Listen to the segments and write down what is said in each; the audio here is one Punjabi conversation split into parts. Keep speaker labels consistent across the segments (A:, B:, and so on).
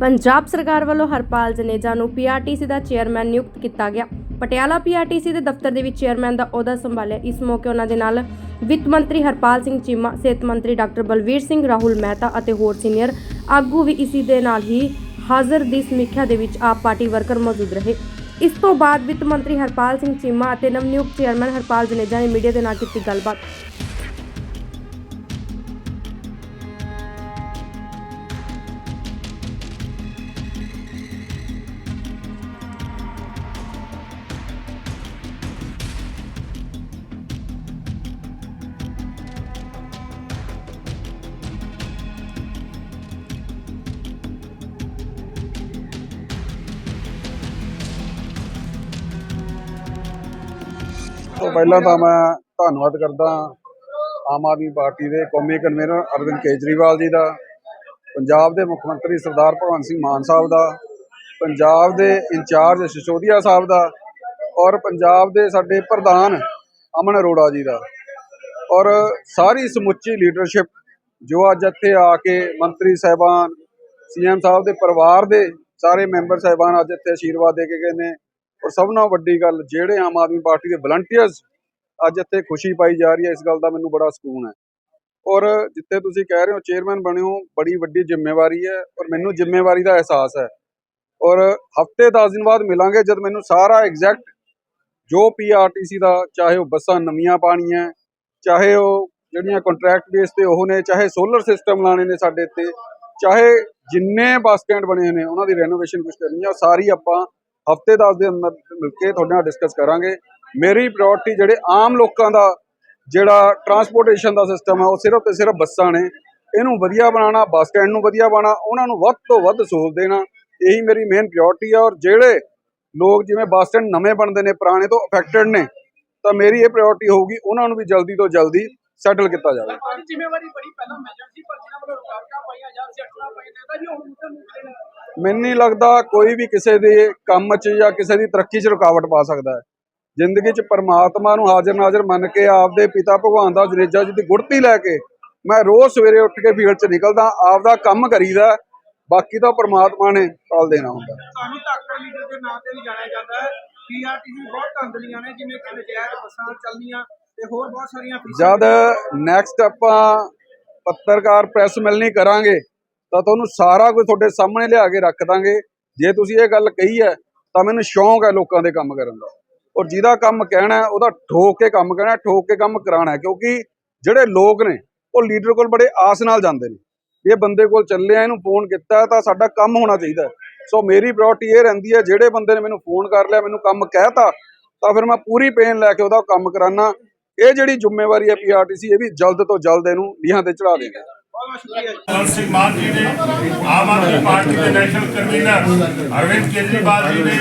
A: ਪੰਜਾਬ ਸਰਕਾਰ ਵੱਲੋਂ ਹਰਪਾਲ ਜਨੇਜਾ ਨੂੰ ਪੀਆਰਟੀਸੀ ਦਾ ਚੇਅਰਮੈਨ ਨਿਯੁਕਤ ਕੀਤਾ ਗਿਆ। ਪਟਿਆਲਾ ਪੀਆਰਟੀਸੀ ਦੇ ਦਫ਼ਤਰ ਦੇ ਵਿੱਚ ਚੇਅਰਮੈਨ ਦਾ ਅਹੁਦਾ ਸੰਭਾਲਿਆ। ਇਸ ਮੌਕੇ ਉਹਨਾਂ ਦੇ ਨਾਲ ਵਿੱਤ ਮੰਤਰੀ ਹਰਪਾਲ ਸਿੰਘ ਚੀਮਾ, ਸਿਹਤ ਮੰਤਰੀ ਡਾਕਟਰ ਬਲਵੀਰ ਸਿੰਘ, ਰਾਹੁਲ ਮਹਿਤਾ ਅਤੇ ਹੋਰ ਸੀਨੀਅਰ ਆਗੂ ਵੀ ਇਸੀ ਦੇ ਨਾਲ ਹੀ ਹਾਜ਼ਰ ਦੀ ਸਮੀਖਿਆ ਦੇ ਵਿੱਚ ਆਪ ਪਾਰਟੀ ਵਰਕਰ ਮੌਜੂਦ ਰਹੇ। ਇਸ ਤੋਂ ਬਾਅਦ ਵਿੱਤ ਮੰਤਰੀ ਹਰਪਾਲ ਸਿੰਘ ਚੀਮਾ ਅਤੇ ਨਵਨਿਯੁਕਤ ਚੇਅਰਮੈਨ ਹਰਪਾਲ ਜਨੇਜਾ ਨੇ ਮੀਡੀਆ ਦੇ ਨਾਲ ਕੀਤੀ ਗੱਲਬਾਤ।
B: ਤੋਂ ਪਹਿਲਾਂ ਤਾਂ ਮੈਂ ਧੰਨਵਾਦ ਕਰਦਾ ਆਮ ਆਦਮੀ ਪਾਰਟੀ ਦੇ ਕੌਮੀ ਕਨਵੀਨਰ ਅਰਵਿੰਦ ਕੇਜਰੀਵਾਲ ਜੀ ਦਾ, ਪੰਜਾਬ ਦੇ ਮੁੱਖ ਮੰਤਰੀ ਸਰਦਾਰ ਭਗਵੰਤ ਸਿੰਘ ਮਾਨ ਸਾਹਿਬ ਦਾ, ਪੰਜਾਬ ਦੇ ਇੰਚਾਰਜ ਸਸ਼ੋਦੀਆ ਸਾਹਿਬ ਦਾ ਔਰ ਪੰਜਾਬ ਦੇ ਸਾਡੇ ਪ੍ਰਧਾਨ ਅਮਨ ਅਰੋੜਾ ਜੀ ਦਾ। ਔਰ ਸਾਰੀ ਸਮੁੱਚੀ ਲੀਡਰਸ਼ਿਪ ਜੋ ਅੱਜ ਇੱਥੇ ਆ ਕੇ ਮੰਤਰੀ ਸਾਹਿਬਾਨ, ਸੀਐਮ ਸਾਹਿਬ ਦੇ ਪਰਿਵਾਰ ਦੇ ਸਾਰੇ ਮੈਂਬਰ ਸਾਹਿਬਾਨ ਅੱਜ ਇੱਥੇ ਆਸ਼ੀਰਵਾਦ ਦੇ ਕੇ ਗਏ ਨੇ। ਔਰ ਸਭ ਨਾਲੋਂ ਵੱਡੀ ਗੱਲ ਜਿਹੜੇ ਆਮ ਆਦਮੀ ਪਾਰਟੀ ਦੇ ਵਲੰਟੀਅਰਸ ਅੱਜ ਇੱਥੇ ਖੁਸ਼ੀ ਪਾਈ ਜਾ ਰਹੀ ਹੈ, ਇਸ ਗੱਲ ਦਾ ਮੈਨੂੰ ਬੜਾ ਸਕੂਨ ਹੈ। ਔਰ ਜਿੱਥੇ ਤੁਸੀਂ ਕਹਿ ਰਹੇ ਹੋ ਚੇਅਰਮੈਨ ਬਣੇ ਹੋ, ਬੜੀ ਵੱਡੀ ਜ਼ਿੰਮੇਵਾਰੀ ਹੈ ਔਰ ਮੈਨੂੰ ਜ਼ਿੰਮੇਵਾਰੀ ਦਾ ਅਹਿਸਾਸ ਹੈ। ਔਰ ਹਫ਼ਤੇ 10 ਦਿਨ ਬਾਅਦ ਮਿਲਾਂਗੇ ਜਦ ਮੈਨੂੰ ਸਾਰਾ ਐਗਜ਼ੈਕਟ ਜੋ ਪੀਆਰਟੀਸੀ ਦਾ, ਚਾਹੇ ਉਹ ਬੱਸਾਂ ਨਵੀਆਂ ਪਾਣੀਆਂ ਚਾਹੇ ਉਹ ਜਿਹੜੀਆਂ ਕੰਟਰੈਕਟ ਬੇਸ ਤੇ ਉਹ ਨੇ, ਚਾਹੇ ਸੋਲਰ ਸਿਸਟਮ ਲਾਣੇ ਨੇ ਸਾਡੇ ਇੱਥੇ, ਚਾਹੇ ਜਿੰਨੇ ਬੱਸ ਸਟੈਂਡ ਬਣੇ ਹੋਏ ਨੇ, ਉਹਨਾਂ ਦੀ ਰੈਨੋਵੇਸ਼ਨ ਕੁਝ ਕਰਨੀ ਆ ਉਹ ਸਾਰੀ ਆਪਾਂ ਹਫ਼ਤੇ 10 ਦੇ ਅੰਦਰ ਮਿਲ ਕੇ ਤੁਹਾਡੇ ਨਾਲ ਡਿਸਕਸ ਕਰਾਂਗੇ। ਮੇਰੀ ਪ੍ਰਾਇੋਰਟੀ ਜਿਹੜੇ ਆਮ ਲੋਕਾਂ ਦਾ ਜਿਹੜਾ ਟਰਾਂਸਪੋਰਟੇਸ਼ਨ ਦਾ ਸਿਸਟਮ ਹੈ ਉਹ ਸਿਰਫ ਤੇ ਸਿਰਫ ਬੱਸਾਂ ਨੇ। ਇਹਨੂੰ ਵਧੀਆ ਬਣਾਉਣਾ, ਬੱਸ ਸਟੈਂਡ ਨੂੰ ਵਧੀਆ ਬਣਾਉਣਾ, ਉਹਨਾਂ ਨੂੰ ਵੱਧ ਤੋਂ ਵੱਧ ਸਹੂਲਤ ਦੇਣਾ, ਇਹੀ ਮੇਰੀ ਮੇਨ ਪ੍ਰਾਇੋਰਟੀ ਹੈ ਔਰ ਜਿਹੜੇ ਲੋਕ ਜਿਵੇਂ ਬੱਸ ਸਟੈਂਡ ਨਵੇਂ ਬਣਦੇ ਨੇ, ਪੁਰਾਣੇ ਤੋਂ ਅਫੈਕਟਡ ਨੇ, ਤਾਂ ਮੇਰੀ ਇਹ ਪ੍ਰਾਇੋਰਟੀ ਹੋਊਗੀ, ਉਹਨਾਂ ਨੂੰ ਵੀ ਜਲਦੀ ਤੋਂ ਜਲਦੀ ਸੈਟਲ ਕੀਤਾ ਜਾਵੇ।
C: ਸਾਡੀ ਜ਼ਿੰਮੇਵਾਰੀ ਬੜੀ ਪਹਿਲਾਂ ਮੇਜਰ ਸੀ ਪਰ ਜਿਹਨਾਂ ਵੱਲੋਂ ਰੁਕਾਵਟਾਂ ਪਾਈਆਂ ਜਾਂ ਸਿੱਟਣਾ ਪਾਈਆਂ ਤਾਂ ਜੀ ਹੁਣ ਮੁੱਦੇ ਮੁੱਦੇ ਨੇ।
B: ਮੈਨੂੰ ਨਹੀਂ ਲੱਗਦਾ ਕੋਈ ਵੀ ਕਿਸੇ ਦੇ ਕੰਮ 'ਚ ਜਾਂ ਕਿਸੇ ਦੀ ਤਰੱਕੀ 'ਚ ਰੁਕਾਵਟ ਪਾ ਸਕਦਾ ਹੈ। ਜ਼ਿੰਦਗੀ 'ਚ ਪਰਮਾਤਮਾ ਨੂੰ ਹਾਜ਼ਰ ਨਾਜ਼ਰ ਮੰਨ ਕੇ ਆਪਦੇ ਪਿਤਾ ਭਗਵਾਨ ਦਾ ਜਨੇਜਾ ਜੀ ਦੀ ਗੁੜਤੀ ਲੈ ਕੇ ਮੈਂ ਰੋਜ਼ ਸਵੇਰੇ ਉੱਠ ਕੇ ਫੀਲਡ 'ਚ ਨਿਕਲਦਾ ਆਪਦਾ ਕੰਮ ਕਰੀਦਾ ਬਾਕੀ ਤਾਂ ਪਰਮਾਤਮਾ ਨੇ ਫਲ ਦੇਣਾ ਹੁੰਦਾ।
C: ਸਾਨੂੰ ਧਾਕੜ ਲੀਡਰ ਦੇ ਨਾਂ ਤੇ ਵੀ ਜਾਣਿਆ ਜਾਂਦਾ ਹੈ। ਪੀਆਰਟੀਸੀ ਬਹੁਤ ਧੰਦਲੀਆਂ ਨੇ ਜਿਵੇਂ ਕਿ ਨਜਾਇਜ਼ ਬੱਸਾਂ ਚੱਲਦੀਆਂ ਤੇ ਹੋਰ ਬਹੁਤ ਸਾਰੀਆਂ
B: ਜਦ ਨੈਕਸਟ ਆਪਾਂ ਪੱਤਰਕਾਰ ਪ੍ਰੈਸ ਮਿਲਣੀ ਕਰਾਂਗੇ, ਤਾਂ ਤੁਹਾਨੂੰ ਸਾਰਾ ਕੁਝ ਤੁਹਾਡੇ ਸਾਹਮਣੇ ਲਿਆ ਕੇ ਰੱਖ ਦਾਂਗੇ। ਜੇ ਤੁਸੀਂ ਇਹ ਗੱਲ ਕਹੀ ਹੈ, ਤਾਂ ਮੈਨੂੰ ਸ਼ੌਂਕ ਹੈ ਲੋਕਾਂ ਦੇ ਕੰਮ ਕਰਨ ਦਾ। ਔਰ ਜਿਹਦਾ ਕੰਮ ਕਹਿਣਾ ਉਹਦਾ ਠੋਕ ਕੇ ਕੰਮ ਕਹਿਣਾ ਠੋਕ ਕੇ ਕੰਮ ਕਰਾਉਣਾ ਕਿਉਂਕਿ ਜਿਹੜੇ ਲੋਕ ਨੇ, ਉਹ ਲੀਡਰ ਕੋਲ ਬੜੇ ਆਸ ਨਾਲ ਜਾਂਦੇ ਨੇ। ਇਹ ਬੰਦੇ ਕੋਲ ਚੱਲੇ ਆ, ਇਹਨੂੰ ਫੋਨ ਕੀਤਾ ਤਾਂ ਸਾਡਾ ਕੰਮ ਹੋਣਾ ਚਾਹੀਦਾ ਸੋ ਮੇਰੀ ਪ੍ਰਾਇੋਰਟੀ ਇਹ ਰਹਿੰਦੀ ਹੈ, ਜਿਹੜੇ ਬੰਦੇ ਨੇ ਮੈਨੂੰ ਫੋਨ ਕਰ ਲਿਆ, ਮੈਨੂੰ ਕੰਮ ਕਹਿਤਾ, ਤਾਂ ਫਿਰ ਮੈਂ ਪੂਰੀ ਪੇਨ ਲੈ ਕੇ ਉਹਦਾ ਕੰਮ ਕਰਾਨਾ। ਇਹ ਜਿਹੜੀ ਜ਼ਿੰਮੇਵਾਰੀ ਹੈ ਪੀਆਰਟੀਸੀ, ਇਹ ਵੀ ਜਲਦ ਤੋਂ ਜਲਦ ਇਹਨੂੰ ਲੀਹਾਂ ਤੇ ਚੜਾ ਦੇਗਾ
C: ਬਹੁਤ
D: ਸਿੰਘ ਮਾਨ ਜੀ ਨੇ ਆਮ ਆਦਮੀ ਪਾਰਟੀ ਦੇ ਨੈਸ਼ਨਲ ਕਨਵੀਨਰ ਅਰਵਿੰਦ ਕੇਜਰੀਵਾਲ ਜੀ ਨੇ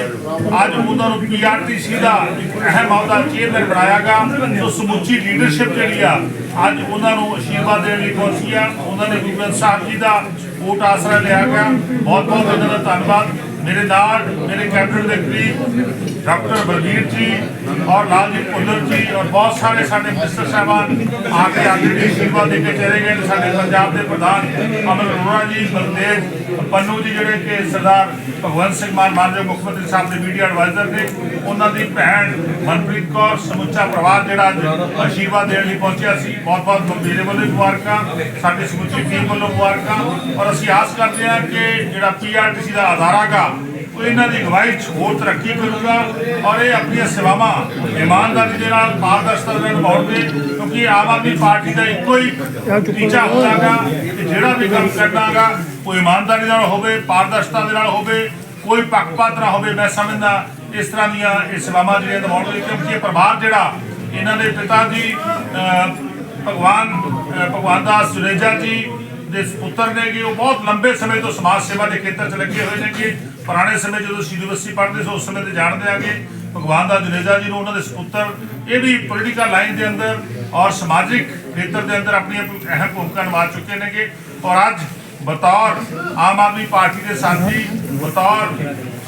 D: ਅੱਜ ਉਹਨਾਂ ਨੂੰ ਪੀਆਰਟੀਸੀ ਦਾ ਇੱਕ ਅਹਿਮ ਅਹੁਦਾ ਚੇਅਰਮੈਨ ਬਣਾਇਆਗਾ। ਸੋ ਸਮੁੱਚੀ ਲੀਡਰਸ਼ਿਪ ਜਿਹੜੀ ਆ, ਅੱਜ ਉਹਨਾਂ ਨੂੰ ਅਸ਼ੀਰਵਾਦ ਦੇਣ ਲਈ ਪਹੁੰਚੀ ਆ। ਉਹਨਾਂ ਨੇ ਗੁਰੂ ਸਾਹਿਬ ਜੀ ਦਾ ਓਟ ਆਸਰਾ ਲਿਆ ਗਿਆ ਬਹੁਤ ਬਹੁਤ ਉਹਨਾਂ ਦਾ ਧੰਨਵਾਦ। ਮੇਰੇ ਨਾਲ ਮੇਰੇ ਕੈਬਨਿਟ ਦੇ ਕਰੀਬ ਡਾਕਟਰ ਬਲਬੀਰ ਜੀ ਔਰ ਲਾਲਜੀਤ ਭੁੱਲਰ ਜੀ ਔਰ ਬਹੁਤ ਸਾਰੇ ਸਾਡੇ ਮਿਨਿਸਟਰ ਸਾਹਿਬਾਨ ਆ ਕੇ ਆਗਰੇ ਅਸ਼ੀਰਵਾਦ ਦੇ ਕੇ ਚਲੇ ਗਏ ਨੇ। ਸਾਡੇ ਪੰਜਾਬ ਦੇ ਪ੍ਰਧਾਨ ਅਮਰ ਅਰੋੜਾ ਜੀ, ਬਲਦੇਵ ਪੰਨੂ ਜੀ ਜਿਹੜੇ ਕਿ ਸਰਦਾਰ ਭਗਵੰਤ ਸਿੰਘ ਮਾਨ ਮਾਨਯੋਗ ਮੁੱਖ ਮੰਤਰੀ ਸਾਹਿਬ ਦੇ ਮੀਡੀਆ ਐਡਵਾਈਜ਼ਰ ਨੇ, ਉਹਨਾਂ ਦੀ ਭੈਣ ਮਨਪ੍ਰੀਤ ਕੌਰ ਸਮੁੱਚਾ ਪਰਿਵਾਰ ਜਿਹੜਾ ਅੱਜ ਆਸ਼ੀਰਵਾਦ ਦੇਣ ਲਈ ਪਹੁੰਚਿਆ ਸੀ ਬਹੁਤ ਬਹੁਤ ਮੇਰੇ ਵੱਲੋਂ ਮੁਬਾਰਕਾਂ, ਸਾਡੀ ਸਮੁੱਚੀ ਟੀਮ ਵੱਲੋਂ ਮੁਬਾਰਕਾਂ ਔਰ ਅਸੀਂ ਆਸ ਕਰਦੇ ਹਾਂ ਕਿ ਜਿਹੜਾ ਪੀਆਰਟੀਸੀ ਦਾ ਅਦਾਰਾ ਗਾ ਉਹ ਇਹਨਾਂ ਦੀ ਅਗਵਾਈ 'ਚ ਹੋਰ ਤਰੱਕੀ ਕਰੂਗਾ ਔਰ ਇਹ ਆਪਣੀਆਂ ਸੇਵਾਵਾਂ ਇਮਾਨਦਾਰੀ ਦੇ ਨਾਲ ਪਾਰਦਰਸ਼ਤਾ ਦੇ ਨਾਲ ਨਿਭਾਉਣਗੇ ਕਿਉਂਕਿ ਆਮ ਆਦਮੀ ਪਾਰਟੀ ਦਾ ਇੱਕੋ ਹੀ ਟੀਚਾ ਹੁੰਦਾਗਾ ਕਿ ਜਿਹੜਾ ਵੀ ਕੰਮ ਕਰਨਾਗਾ ਉਹ ਇਮਾਨਦਾਰੀ ਨਾਲ ਹੋਵੇ, ਪਾਰਦਰਸ਼ਤਾ ਦੇ ਨਾਲ ਹੋਵੇ, ਕੋਈ ਪੱਖਪਾਤ ਨਾ ਹੋਵੇ, ਮੈਂ ਸਮਝਦਾ ਇਸ ਤਰ੍ਹਾਂ ਦੀਆਂ ਇਹ ਸੇਵਾਵਾਂ ਜਿਹੜੀਆਂ ਨਿਭਾਉਣਗੇ ਕਿਉਂਕਿ ਇਹ ਪਰਿਵਾਰ ਜਿਹੜਾ ਇਹਨਾਂ ਦੇ ਪਿਤਾ ਜੀ ਭਗਵਾਨ ਭਗਵਾਨ ਦਾਸ ਸੁਰੇਜਾ ਜੀ ਦੇ ਪੁੱਤਰ ਨੇ ਕਿ ਉਹ ਬਹੁਤ ਲੰਬੇ ਸਮੇਂ ਤੋਂ ਸਮਾਜ ਸੇਵਾ ਦੇ ਖੇਤਰ 'ਚ ਲੱਗੇ ਹੋਏ ਨੇ ਕਿ ਪੁਰਾਣੇ ਸਮੇਂ ਜਦੋਂ ਅਸੀਂ ਯੂਨੀਵਰਸਿਟੀ ਪੜ੍ਹਦੇ ਸੀ, ਉਸ ਸਮੇਂ ਤੇ ਜਾਣਦੇ ਆਗੇ ਭਗਵਾਨ ਦਾ ਜਨੇਜਾ ਜੀ ਨੂੰ ਉਹਨਾਂ ਦੇ ਸੁਪੁੱਤਰ, ਇਹ ਵੀ ਪੋਲੀਟੀਕਲ ਲਾਈਨ ਦੇ ਅੰਦਰ ਔਰ ਸਮਾਜਿਕ ਖੇਤਰ ਦੇ ਅੰਦਰ ਆਪਣੀਆਂ ਅਹਿਮ ਭੂਮਿਕਾ ਨਿਭਾ ਚੁੱਕੇ ਨੇਗੇ। ਔਰ ਅੱਜ ਬਤੌਰ ਆਮ ਆਦਮੀ ਪਾਰਟੀ ਦੇ ਸਾਥੀ, ਬਤੌਰ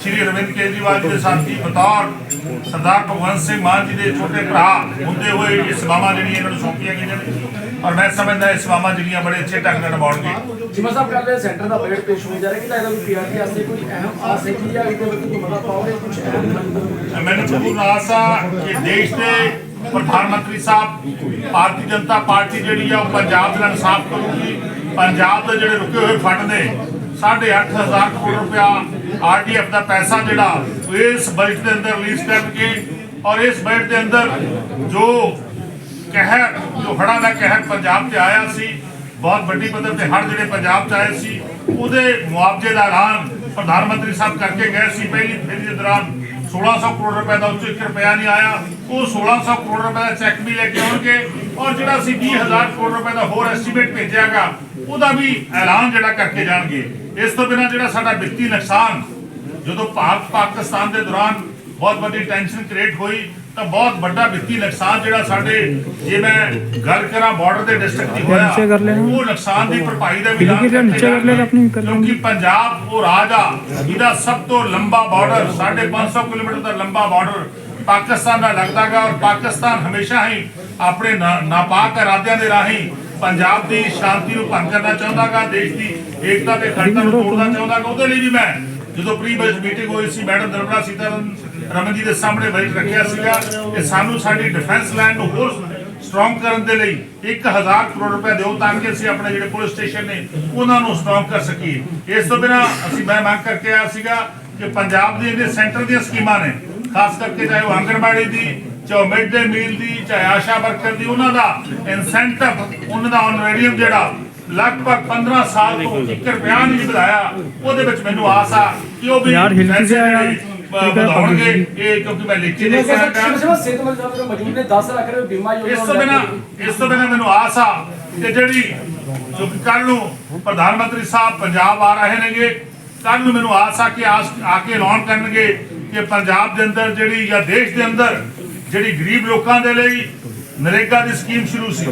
D: ਸ਼੍ਰੀ ਅਰਵਿੰਦ ਕੇਜਰੀਵਾਲ ਜੀ ਦੇ ਸਾਥੀ, ਬਤੌਰ ਸਰਦਾਰ ਭਗਵੰਤ ਸਿੰਘ ਮਾਨ ਜੀ ਦੇ ਛੋਟੇ ਭਰਾ ਹੁੰਦੇ ਹੋਏ ਇਹ ਸੇਵਾਵਾਂ ਜਿਹੜੀਆਂ ਇਹਨਾਂ ਨੂੰ ਸੌਂਪੀਆਂ ਗਈਆਂ ਨੇ। ਔਰ ਮੈਂ ਸਮਝਦਾ ਇਹ ਸੇਵਾਵਾਂ ਜਿਹੜੀਆਂ ਬੜੇ ਅੱਛੇ ਢੰਗ ਨਾਲ ਨਿਭਾਉਣਗੇ
E: ਜਿਵੇਂ ਸਾਹਿਬ ਕੱਲ੍ਹ ਸੈਂਟਰ ਦਾ ਬਜਟ ਪੇਸ਼ ਹੋਣ ਜਾ ਰਿਹਾ ਕਿ ਤਾਂ ਇਹਦਾ ਕੋਈ ਪੀਆਰਟੀ ਵਾਸਤੇ ਕੋਈ ਅਹਿਮ ਆਸ ਹੈ ਕਿ ਜਾਂ ਇਹਦੇ ਵਿੱਚ ਕੋਈ ਮਦਦ ਪਾਓਗੇ? ਕੁਝ ਅਹਿਮ
D: ਮੈਨੂੰ ਪੂਰਨ ਆਸ ਆ ਕਿ ਦੇਸ਼ ਦੇ ਪ੍ਰਧਾਨ ਮੰਤਰੀ ਸਾਹਿਬ ਭਾਰਤੀ ਜਨਤਾ ਪਾਰਟੀ ਜਿਹੜੀ ਆ ਉਹ ਪੰਜਾਬ ਦਾ ਇਨਸਾਫ ਕਰੂਗੀ। ਪੰਜਾਬ ਦੇ ਜਿਹੜੇ ਰੁਕੇ ਹੋਏ ਫੰਡ ਨੇ 8500 ਕਰੋੜ ਰੁਪਇਆ ਆਰਡੀਐਫ ਦਾ ਪੈਸਾ ਜਿਹੜਾ ਇਸ ਬਜਟ ਦੇ ਅੰਦਰ ਰਿਲੀਜ਼ ਕਰਨਗੇ ਔਰ ਇਸ ਬਜਟ ਦੇ ਅੰਦਰ ਜੋ ਕਹਿਰ, ਜੋ ਹੜ੍ਹਾਂ ਦਾ ਕਹਿਰ ਪੰਜਾਬ ਤੇ ਆਇਆ ਸੀ, ਬਹੁਤ ਵੱਡੀ ਪੱਧਰ ਤੇ ਹੜ ਜਿਹੜੇ ਪੰਜਾਬ ਚ ਆਏ ਸੀ, ਉਹਦੇ ਮੁਆਵਜ਼ੇ ਦਾ ਐਲਾਨ ਪ੍ਰਧਾਨ ਮੰਤਰੀ ਸਾਹਿਬ ਕਰਕੇ ਗਏ ਸੀ। ਪਹਿਲੀ ਫੇਰੀ ਦੇ ਦੌਰਾਨ 1600 ਕਰੋੜ ਰੁਪਏ ਦਾ ਉੱਚ ਇੱਕ ਰੁਪਿਆ ਨਹੀਂ ਆਇਆ। ਉਹ 1600 ਕਰੋੜ ਰੁਪਏ ਦਾ ਚੈੱਕ ਵੀ ਲੈ ਕੇ ਆਉਣਗੇ ਔਰ ਜਿਹੜਾ ਸੀ 20000 ਕਰੋੜ ਰੁਪਏ ਦਾ ਹੋਰ ਐਸਟੀਮੇਟ ਭੇਜਿਆਗਾ, ਉਹਦਾ ਵੀ ਐਲਾਨ ਜਿਹੜਾ ਕਰਕੇ ਜਾਣਗੇ। ਇਸ ਤੋਂ ਬਿਨਾਂ ਜਿਹੜਾ ਸਾਡਾ ਵਿੱਤੀ ਨੁਕਸਾਨ ਜਦੋਂ ਭਾਰਤ ਪਾਕਿਸਤਾਨ ਦੇ ਦੌਰਾਨ ਬਹੁਤ ਵੱਡੀ ਟੈਨਸ਼ਨ ਕ੍ਰੀਏਟ ਹੋਈ ਤਾਂ ਬਹੁਤ ਵੱਡਾ ਵਿੱਤੀ ਨੁਕਸਾਨ ਜਿਹੜਾ ਸਾਡੇ ਜੇ ਮੈਂ ਗੱਲ ਕਰਾਂ ਬਾਰਡਰ ਦੇ ਡਿਸਟ੍ਰਿਕਟ ਦੀ ਹੋਇਆ ਉਹ ਨੁਕਸਾਨ ਦੀ ਭਰਪਾਈ ਦਾ ਵੀ ਐਲਾਨ। ਕਿਉਂਕਿ ਪੰਜਾਬ ਉਹ ਰਾਜ ਆ ਜਿਹਦਾ ਸਭ ਤੋਂ ਲੰਬਾ ਬਾਰਡਰ 550 ਕਿਲੋਮੀਟਰ ਦਾ ਲੰਬਾ ਬਾਰਡਰ ਪਾਕਿਸਤਾਨ ਨਾਲ ਲੱਗਦਾਗਾ ਔਰ ਪਾਕਿਸਤਾਨ ਹਮੇਸ਼ਾ ਹੀ ਆਪਣੇ ਨਾਪਾਕ ਇਰਾਦਿਆਂ ਦੇ ਰਾਹੀਂ ਪੰਜਾਬ ਦੀ ਸ਼ਾਂਤੀ ਨੂੰ ਭੰਗ ਕਰਨਾ ਚਾਹੁੰਦਾਗਾ, ਦੇਸ਼ ਦੀ ਏਕਤਾ ਤੇ ਅਖੰਡਤਾ ਨੂੰ ਤੋੜਨਾ ਚਾਹੁੰਦਾਗਾ, ਉਹਦੇ ਲਈ ਵੀ ਮੈਂ ਜਦੋਂ ਪ੍ਰੀ ਬਜਟ ਮੀਟਿੰਗ ਹੋਈ ਸੀ, ਮੈਡਮ ਨਿਰਮਲਾ ਸੀਤਾਰਮਨ ਰਮਨ ਜੀ ਦੇ ਸਾਹਮਣੇ ਬਜਟ ਰੱਖਿਆ ਸੀਗਾ ਕਿ ਸਾਨੂੰ ਸਾਡੀ ਡਿਫੈਂਸ ਲਾਈਨ ਨੂੰ ਹੋਰ ਸਟਰੋਂਗ ਕਰਨ ਦੇ ਲਈ 1000 ਕਰੋੜ ਰੁਪਏ ਦਿਓ ਤਾਂ ਕਿ ਅਸੀਂ ਆਪਣੇ ਜਿਹੜੇ ਪੁਲਿਸ ਸਟੇਸ਼ਨ ਨੇ, ਉਹਨਾਂ ਨੂੰ ਸਟਰੋਂਗ ਕਰ ਸਕੀਏ। ਇਸ ਤੋਂ ਬਿਨਾ ਅਸੀਂ, ਮੈਂ ਮੰਗ ਕਰਕੇ ਆਇਆ ਸੀਗਾ ਕਿ ਪੰਜਾਬ ਦੇ ਜਿਹੜੇ ਸੈਂਟਰ ਦੀਆਂ ਸਕੀਮਾਂ ਨੇ, ਖਾਸ ਕਰਕੇ ਚਾਹੇ ਉਹ ਆਂਗਣਵਾੜੀ ਦੀ ਚਾਹੇ ਮਿਡ ਡੇ ਮੀਲ ਦੀ ਚਾਹੇ ਆਸ਼ਾ ਵਰਕਰ ਦੀ ਉਹਨਾਂ ਦਾ ਇਨਸੈਂਟਿਵ ਉਹਨਾਂ ਦਾ ਆਨਰੇਰੀਅਮ ਜਿਹੜਾ ਲਗਭਗ 15 ਸਾਲ ਤੋਂ 1 ਰੁਪਿਆ ਨਹੀਂ ਵਧਾਇਆ। ਉਹਦੇ ਵਿੱਚ ਮੈਨੂੰ ਆਸ ਆ ਕਿ ਉਹ ਵੀ
F: ਯਾਰ, ਹਿਲ ਕਿੱਥੇ ਆਇਆ?
D: ਵਧਾਉਣਗੇ। ਇਹ ਕਿਉਂਕਿ ਮੈਂ ਲਿਖ ਕੇ ਹੈਗਾ
E: ਜਿਵੇਂ ਸਿਹਤ ਮੰਤਰੀ ਮੌਜੂਦ ਨੇ 10 ਲੱਖ ਰੁਪਏ ਬੀਮਾ ਯੋਜਨਾ
D: ਇਸ ਤੋਂ ਬਿਨਾ
E: ਕੇ-
D: ਇਸ ਤੋਂ ਬਿਨਾ ਮੈਨੂੰ ਆਸ ਆ ਕਿ ਜਿਹੜੀ ਜੋ ਕੱਲ ਨੂੰ ਪ੍ਰਧਾਨ ਮੰਤਰੀ ਸਾਹਿਬ ਪੰਜਾਬ ਆ ਰਹੇ ਨੇਗੇ ਕੱਲ ਨੂੰ ਮੈਨੂੰ ਆਸ ਆ ਕਿ ਆ ਕੇ ਐਲਾਨ ਕਰਨਗੇ ਕਿ ਪੰਜਾਬ ਦੇ ਅੰਦਰ ਜਿਹੜੀ ਜਾਂ ਦੇਸ਼ ਦੇ ਅੰਦਰ ਜਿਹੜੀ ਗਰੀਬ ਲੋਕਾਂ ਦੇ ਲਈ ਨਰੇਗਾ ਦੀ ਸਕੀਮ ਸ਼ੁਰੂ ਸੀ।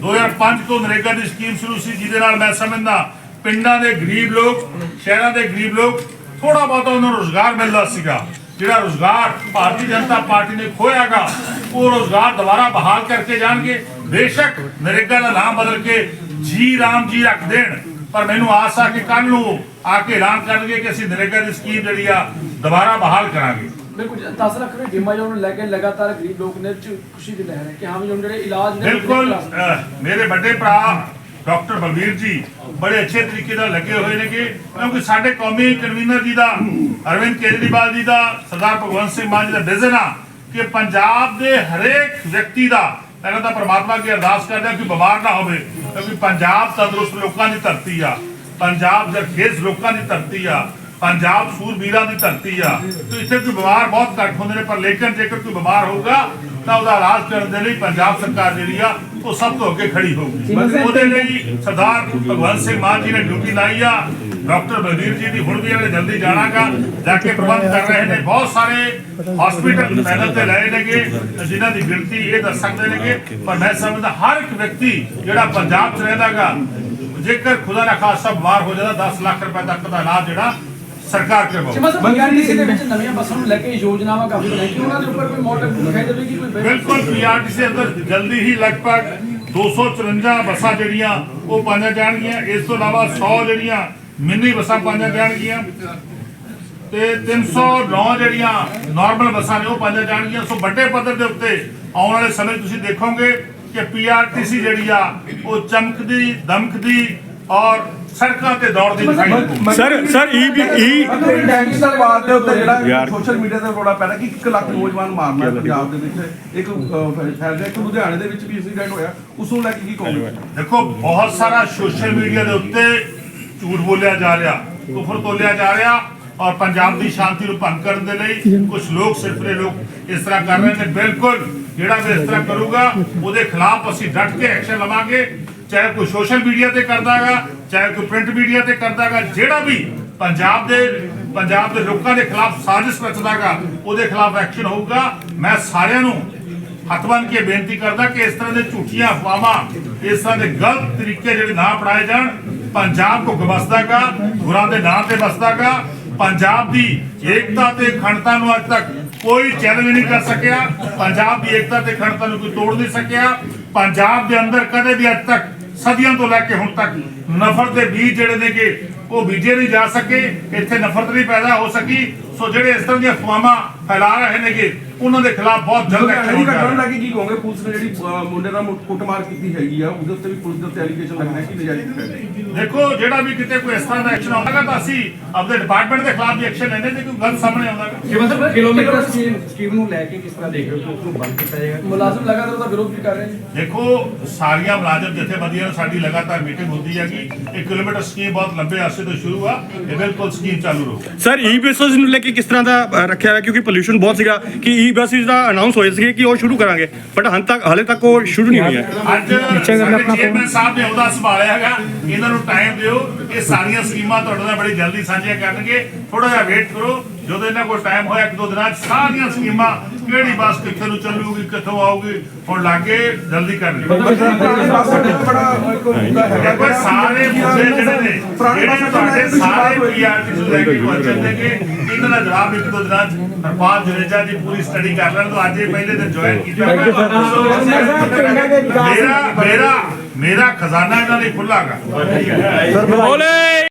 D: 2005 ਤੋਂ ਨਰੇਗਾ ਦੀ ਸਕੀਮ ਸ਼ੁਰੂ ਸੀ, ਜਿਹਦੇ ਨਾਲ ਮੈਂ ਸਮਝਦਾ, ਪਿੰਡਾਂ ਦੇ ਗਰੀਬ ਲੋਕ, ਸ਼ਹਿਰਾਂ ਦੇ ਗਰੀਬ ਲੋਕ ਥੋੜਾ ਬਹੁਤਾ ਉਹਨਾਂ ਨੂੰ ਰੋਜ਼ਗਾਰ ਮਿਲਦਾ ਸੀਗਾ। ਜਿਹੜਾ ਰੋਜ਼ਗਾਰ ਭਾਰਤੀ ਜਨਤਾ ਪਾਰਟੀ ਨੇ ਖੋਇਆਗਾ, ਉਹ ਰੋਜ਼ਗਾਰ ਦੁਬਾਰਾ ਬਹਾਲ ਕਰਕੇ ਜਾਣਗੇ। ਬੇਸ਼ੱਕ ਨਰੇਗਾ ਦਾ ਨਾਮ ਬਦਲ ਕੇ ਜੀ ਰਾਮ ਜੀ ਰੱਖ ਦੇਣ, ਪਰ ਮੈਨੂੰ ਆਸ ਆ ਕਿ ਕੱਲ ਨੂੰ ਆ ਕੇ ਐਲਾਨ ਕਰਨਗੇ ਕਿ ਅਸੀਂ ਨਰੇਗਾ ਦੀ ਸਕੀਮ ਜਿਹੜੀ ਆ, ਦੁਬਾਰਾ ਬਹਾਲ ਕਰਾਂਗੇ।
E: ਬਿਲਕੁਲ 10 ਲੱਖ ਰੁਪਏ ਬੀਮਾ ਯੋਜਨਾ ਨੂੰ ਲੈ ਕੇ ਲਗਾਤਾਰ ਗਰੀਬ ਲੋਕ ਨੇ ਚ ਖੁਸ਼ੀ ਦੀ ਲਹਿਰ ਹੈ ਕਿ ਹਾਂ ਵੀ ਹੁਣ ਜਿਹੜੇ ਇਲਾਜ ਨੇ
D: ਬਿਲਕੁਲ ਅਹ, ਮੇਰੇ ਵੱਡੇ ਭਰਾ ਡਾਕਟਰ ਬਲਵੀਰ ਜੀ ਬੜੇ ਅੱਛੇ ਤਰੀਕੇ ਨਾਲ ਲੱਗੇ ਹੋਏ ਨੇਗੇ ਕਿਉਂਕਿ ਸਾਡੇ ਕੌਮੀ ਕਨਵੀਨਰ ਜੀ ਦਾ ਅਰਵਿੰਦ ਕੇਜਰੀਵਾਲ ਜੀ ਦਾ ਸਰਦਾਰ ਭਗਵੰਤ ਸਿੰਘ ਮਾਨ ਜੀ ਦਾ ਵਿਜ਼ਨ ਆ ਕਿ ਪੰਜਾਬ ਦੇ ਹਰੇਕ ਵਿਅਕਤੀ ਦਾ ਪਹਿਲਾਂ ਤਾਂ ਪ੍ਰਮਾਤਮਾ ਅੱਗੇ ਅਰਦਾਸ ਕਰਦੇ ਕਿ ਬਿਮਾਰ ਨਾ ਹੋਵੇ ਕਿਉਂਕਿ ਪੰਜਾਬ ਤੰਦਰੁਸਤ ਲੋਕਾਂ ਦੀ ਧਰਤੀ ਆ। ਪੰਜਾਬ ਜਰਖੇਜ਼ ਲੋਕਾਂ ਦੀ ਧਰਤੀ ਆ। ਪੰਜਾਬ ਸੂਰਬੀਰਾਂ ਦੀ ਧਰਤੀ ਆ। ਤੇ ਇੱਥੇ ਕੋਈ ਬਿਮਾਰ ਬਹੁਤ ਘੱਟ ਹੁੰਦੇ ਨੇ ਪਰ ਲੇਕਿਨ ਜੇਕਰ ਕੋਈ ਬਿਮਾਰ ਹੋਊਗਾ ਤਾਂ ਉਹਦਾ ਇਲਾਜ ਕਰਨ ਦੇ ਲਈ ਪੰਜਾਬ ਸਰਕਾਰ ਜਿਹੜੀ ਆ ਉਹ ਸਭ ਤੋਂ ਅੱਗੇ ਖੜੀ ਹੋਊਗੀ। ਉਹਦੇ ਲਈ ਸਰਦਾਰ ਭਗਵੰਤ ਸਿੰਘ ਮਾਨ ਜੀ ਨੇ ਡਿਊਟੀ ਲਾਈ ਆ। ਡਾਕਟਰ ਬਲਵੀਰ ਜੀ ਦੀ ਹੁਣ ਵੀ ਇਹਨੇ ਜਲਦੀ ਜਾਣਾਗਾ। ਜਾ ਕੇ ਪ੍ਰਬੰਧ ਕਰ ਰਹੇ ਨੇ। ਬਹੁਤ ਸਾਰੇ ਹਸਪੀਟਲ ਪਹਿਲਾਂ ਤੇ ਲਏ ਨੇਗੇ। ਜਿਨ੍ਹਾਂ ਦੀ ਗਿਣਤੀ ਇਹ ਦੱਸ ਸਕਦੇ ਨੇਗੇ। ਪਰ ਮੈਂ ਸਮਝਦਾ ਹਰ ਇੱਕ ਵਿਅਕਤੀ ਜਿਹੜਾ ਪੰਜਾਬ 'ਚ ਰਹਿੰਦਾਗਾ ਜੇਕਰ ਖੁਦਾ ਨਾ ਖਾਸਾ ਬਿਮਾਰ ਹੋ ਜਾਂਦਾ 10 ਲੱਖ ਰੁਪਏ ਤੱਕ ਦਾ ਇਲਾਜ ਜਿਹੜਾ ਸਰਕਾਰ
E: ਜਿਵੇਂ ਸਾਹਿਬ ਪੀਆਰਟੀਸੀ ਦੇ ਵਿੱਚ ਨਵੀਆਂ ਬੱਸਾਂ ਨੂੰ ਲੈ ਕੇ ਯੋਜਨਾਵਾਂ ਕਾਫੀ ਬਣਾਈ ਕਿ ਉਹਨਾਂ ਦੇ ਉੱਪਰ ਕੋਈ ਮੋਟਰ ਦਿਖਾਈ ਦੇਵੇ ਕਿ ਕੋਈ
D: ਬਿਲਕੁਲ ਪੀਆਰਟੀਸੀ ਦੇ ਅੰਦਰ ਜਲਦੀ ਹੀ ਲਗਭਗ 254 ਬੱਸਾਂ ਜਿਹੜੀਆਂ ਉਹ ਪਾਈਆਂ ਜਾਣਗੀਆਂ। ਇਸ ਤੋਂ ਇਲਾਵਾ 100 ਜਿਹੜੀਆਂ ਮਿੰਨੀ ਬੱਸਾਂ ਪਾਈਆਂ ਜਾਣਗੀਆਂ ਤੇ 309 ਜਿਹੜੀਆਂ ਨਾਰਮਲ ਬੱਸਾਂ ਨੇ ਉਹ ਪਾਈਆਂ ਜਾਣਗੀਆਂ। ਸੋ ਵੱਡੇ ਪੱਧਰ ਦੇ ਉੱਤੇ ਆਉਣ ਵਾਲੇ ਸਮੇਂ ਤੁਸੀਂ ਦੇਖੋਗੇ ਕਿ ਪੀਆਰਟੀਸੀ ਜਿਹੜੀ ਆ ਉਹ ਚਮਕਦੀ ਦਮਕਦੀ ਔਰ ਸੜਕਾਂ ਤੇ ਦੌੜਦੀ ਦਿਖਾਈ ਦੇਊਗੀ
F: sir sir E E
G: tax ਦਾ ਬਾਤ ਦੇ ਉੱਤੇ ਜਿਹੜਾ ਸੋਸ਼ਲ ਮੀਡੀਆ ਤੇ ਰੋੜਾ ਪੈਣਾ ਕਿ 1 ਲੱਖ ਨੌਜਵਾਨ ਮਾਰਨਾ ਪੰਜਾਬ ਦੇ ਵਿੱਚ। ਇੱਕ ਫੈਲ ਗਿਆ। ਇੱਕ ਲੁਧਿਆਣੇ ਦੇ ਵਿੱਚ ਵੀ ਇੰਸੀਡੈਂਟ ਹੋਇਆ। ਉਸ ਨੂੰ ਲੈ ਕੇ ਕੀ ਕਹੋਗੇ?
D: ਦੇਖੋ ਬਹੁਤ ਸਾਰਾ ਸੋਸ਼ਲ ਮੀਡੀਆ ਦੇ ਉੱਤੇ ਝੂਠ ਬੋਲਿਆ ਜਾ ਰਿਹਾ ਕੁਫਰ ਤੋਲਿਆ ਜਾ ਰਿਹਾ ਔਰ ਪੰਜਾਬ ਦੀ ਸ਼ਾਂਤੀ ਨੂੰ ਭੰਗ ਕਰਨ ਦੇ ਲਈ ਕੁਝ ਲੋਕ ਸਿਰਫਰੇ ਲੋਕ ਇਸ ਤਰ੍ਹਾਂ ਕਰ ਰਹੇ ਨੇ। ਬਿਲਕੁਲ ਜਿਹੜਾ ਵੀ ਇਸ ਤਰ੍ਹਾਂ ਕਰੂਗਾ ਉਹਦੇ ਖਿਲਾਫ ਅਸੀਂ ਡਟ ਕੇ ਐਕਸ਼ਨ ਲਵਾਂਗੇ। ਚਾਹੇ ਕੋਈ ਸੋਸ਼ਲ ਮੀਡੀਆ ਤੇ ਕਰਦਾਗਾ ਚਾਹੇ ਕੋਈ ਪ੍ਰਿੰਟ ਮੀਡੀਆ ਤੇ ਕਰਦਾਗਾ ਜਿਹੜਾ ਵੀ ਪੰਜਾਬ ਦੇ ਪੰਜਾਬ ਦੇ ਲੋਕਾਂ ਦੇ ਖਿਲਾਫ ਸਾਜ਼ਿਸ਼ ਰਚਦਾਗਾ ਉਹਦੇ ਖਿਲਾਫ ਐਕਸ਼ਨ ਹੋਊਗਾ। ਮੈਂ ਸਾਰਿਆਂ ਨੂੰ ਹੱਥ ਬੰਨ ਕੇ ਬੇਨਤੀ ਕਰਦਾ ਕਿ ਇਸ ਤਰ੍ਹਾਂ ਦੇ ਝੂਠੀਆਂ ਅਫਵਾਹਾਂ, ਇਸ ਤਰ੍ਹਾਂ ਦੇ ਗਲਤ ਤਰੀਕੇ ਜਿਹੜੇ ਨਾ ਅਪਣਾਏ ਜਾਣ, ਪੰਜਾਬ ਕੋ ਗਵਸਦਾਗਾ ਗੁਰਾਂ ਦੇ ਨਾਂ ਤੇ ਵਸਦਾਗਾ ਪੰਜਾਬ ਦੀ ਏਕਤਾ ਤੇ ਅਖੰਡਤਾ ਨੂੰ ਅੱਜ ਤੱਕ ਕੋਈ ਚੈਲੰਜ ਨਹੀਂ ਕਰ ਸਕਿਆ, ਪੰਜਾਬ ਦੀ ਏਕਤਾ ਤੇ ਖੜਤਾ ਨੂੰ ਕੋਈ ਤੋੜ ਨਹੀਂ ਸਕਿਆ, ਪੰਜਾਬ ਦੇ ਅੰਦਰ ਕਦੇ ਵੀ ਅੱਜ ਤੱਕ ਸਦੀਆਂ ਤੋਂ ਲੈ ਕੇ ਹੁਣ ਤੱਕ ਨਫ਼ਰਤ ਦੇ ਬੀਜ ਜਿਹੜੇ ਨੇ ਕਿ ਉਹ ਬੀਜੇ ਨਹੀਂ ਜਾ ਸਕੇ, ਇੱਥੇ ਨਫ਼ਰਤ ਨਹੀਂ ਪੈਦਾ ਹੋ ਸਕੀ। ਸੋ ਜਿਹੜੇ ਇਸ ਤਰ੍ਹਾਂ ਦੀਆਂ ਅਫਵਾਹਾਂ ਫੈਲਾ ਰਹੇ ਨੇਗੇ ਉਹਨਾਂ ਦੇ ਖਿਲਾਫ ਬਹੁਤ ਜਲਦ ਐਕਸ਼ਨ
G: ਦੀ
D: ਹੋਣਾ
G: ਘਟਨਾ
D: ਹੈ
G: ਕੇ ਕੀ ਕਹੋਗੇ ਪੁਲਿਸ ਨੇ ਜਿਹੜੀ ਅਹ, ਮੁੰਡੇ ਮੁ- ਕੁੱਟਮਾਰ ਕੀਤੀ ਹੈਗੀ ਆ ਉਹਦੇ ਉੱਤੇ ਵੀ ਪੁਲਿਸ ਦੇ ਉੱਤੇ ਐਲੀਗੇਸ਼ਨ ਲੱਗਦਾ ਕਿ ਨਜਾਇਜ਼ ਹੈ
D: ਦੇਖੋ ਜਿਹੜਾ ਵੀ ਕਿਤੇ ਕੋਈ ਇਸ ਤਰ੍ਹਾਂ ਦਾ ਐਕਸ਼ਨ ਆਉਂਦਾ ਤਾਂ ਅਸੀਂ ਆਪਣੇ ਡਿਪਾਰਟਮੈਂਟ ਦੇ ਖਿਲਾਫ ਵੀ ਐਕਸ਼ਨ ਲੈਂਦੇ ਜੇ ਕੋਈ ਗੱਲ ਸਾਹਮਣੇ ਆਉਂਦਾ
F: ਕਿ ਮਤਲਬ ਕਿਲੋਮੀਟਰ ਸਕੀਮ ਸਕੀਮ ਨੂੰ ਲੈ ਕੇ ਕਿਸ ਤਰ੍ਹਾਂ ਦੇਖ ਰਹੇ ਹੋ ਉਸ ਨੂੰ ਬੰਦ ਕੀਤਾ ਜਾਏਗਾ?
E: ਮੁਲਾਜ਼ਮ ਲਗਾਤਾਰ ਉਹਦਾ ਵਿਰੋਧ ਵੀ ਕਰ ਰਹੇ ਨੇ।
D: ਦੇਖੋ ਸਾਰੀਆਂ ਮੁਲਾਜ਼ਮ ਜਥੇਬੰਦੀਆਂ ਨਾਲ ਸਾਡੀ ਲਗਾਤਾਰ ਮੀਟਿੰਗ ਹੁੰਦੀ ਹੈ ਕਿ ਇਹ ਕਿਲੋਮੀਟਰ ਸਕੀਮ ਬਹੁਤ ਲੰਬੇ ਅਰਸੇ ਤੋਂ ਸ਼ੁਰੂ ਆ। ਇਹ ਬਿਲਕੁਲ ਸਕੀਮ ਚਾਲੂ ਰਹੂ।
H: ਸਰ ਈ ਬੱਸਸ ਨੂੰ ਲੈ ਕੇ ਕਿਸ ਤਰ੍ਹਾਂ ਦਾ ਅ, ਰੱਖਿਆ ਹੋਇਆ? ਕਿਉਂਕਿ ਪੋਲੂਸ਼ਨ ਬਹੁਤ ਸੀਗਾ ਕਿ ਈ ਬੱਸਿਸ ਦਾ ਅਨਾਉਂਸ ਹੋਇਆ ਸੀ ਕਿ ਉਹ ਸ਼ੁਰੂ ਕਰਾਂਗੇ ਬਟ ਹੰ ਤੱਕ ਹਾਲੇ ਤੱਕ ਉਹ ਸ਼ੁਰੂ ਨਹੀਂ ਹੋਈ ਹੈ।
D: ਅੱਜ ਚੇਅਰਮੈਨ ਸਾਹਿਬ ਨੇ ਉਹਦਾ ਸੰਭਾਲਿਆ ਹੈਗਾ। ਇਹਨਾਂ ਨੂੰ ਟਾਈਮ ਦਿਓ ਇਹ ਸਾਰੀਆਂ ਸਕੀਮਾਂ ਤੁਹਾਡੇ ਨਾਲ ਬੜੀ ਜਲਦੀ ਸਾਂਝੀਆਂ ਕਰਨਗੇ। ਥੋੜਾ ਜਿਹਾ ਵੇਟ ਕਰੋ। ਜਦੋਂ ਇਹਨਾਂ ਕੋਲ ਟਾਈਮ ਹੋਇਆ ਇੱਕ ਦੋ ਦਿਨਾਂ 'ਚ ਸਾਰੀਆਂ ਸਕੀਮਾਂ ਕਿਹੜੀ ਬੱਸ ਕਿੱਥੇ ਨੂੰ ਚੱਲੂਗੀ ਕਿੱਥੋਂ ਆਊਗੀ ਹੁਣ ਲਾਗੇ ਜਲਦੀ ਕਰਨਗੇ
G: ਪੁਰਾਣੇ ਬੱਸ ਅੱਡੇ ਤੇ ਬੜਾ ਇੱਕ ਮੁੱਦਾ ਹੈਗਾ
D: ਦੇਖੋ ਇਹ ਸਾਰੇ ਮੁੱਦੇ ਜਿਹੜੇ ਨੇ
G: ਪੁਰਾਣੇ ਬੱਸ
D: ਜਿਹੜੇ
G: ਅੱਡੇ
D: ਤੁਹਾਡੇ
G: ਤੇ
D: ਸਾਰੇ
G: ਹੋਈ।
D: ਪੀਆਰਟੀ ਨੂੰ ਲੈ ਕੇ ਕੁਐਸਚਨ ਦੇਗੇ ਇਹਨਾਂ ਦਾ ਜਵਾਬ ਇੱਕ ਦੋ ਦਿਨਾਂ 'ਚ ਹਰਪਾਲ ਜੁਨੇਜਾ ਦੀ ਪੂਰੀ ਸਟੱਡੀ ਕਰ ਲੈਣ ਤੋਂ ਅੱਜ ਇਹ ਪਹਿਲੇ ਦਿਨ ਜੁਆਇਨ ਕੀਤਾ। ਮੇਰਾ ਮੇਰਾ ਮੇਰਾ ਖਜ਼ਾਨਾ ਇਹਨਾਂ ਲਈ ਖੁੱਲਾਗਾ
H: ਬੋਲੇ।